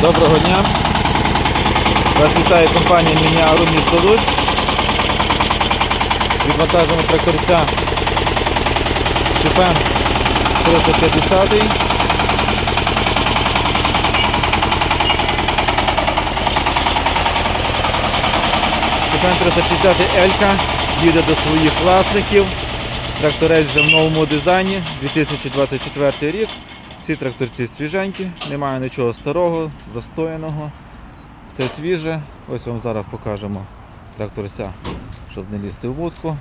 Доброго дня. Вас вітає компанія Мініару місто Луцьк. Відвантажуємо тракторця Шипен 350. Шипен 350 Елька їде до своїх власників. Тракторець вже в новому дизайні, 2024 рік. Всі тракторці свіженькі, немає нічого старого, застояного. Все свіже. Ось вам зараз покажемо тракторця, щоб не лізти в будку.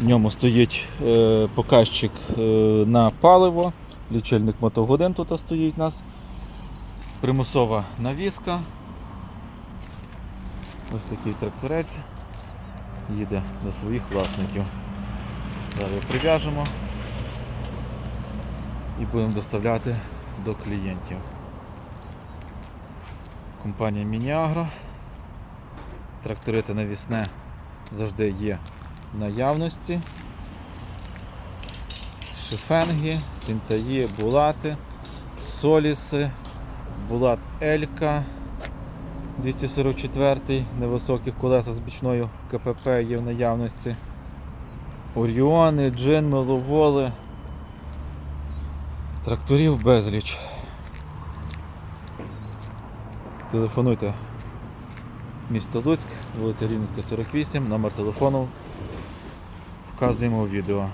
В ньому стоїть е, показчик е, на паливо, лічильник мотогодин тут стоїть у нас. Примусова навіска. Ось такий тракторець їде до своїх власників. Зараз прив'яжемо і будемо доставляти до клієнтів. Компанія Мініагро. Трактори та навісне завжди є в наявності. Шифенги, синтаї, булати, соліси, булат Елька 244 невисоких колеса з бічною КПП є в наявності. Оріони, джин, миловоли. Тракторів безліч. Телефонуйте. Місто Луцьк, вулиця Рівненська, 48, номер телефону. Вказуємо у відео.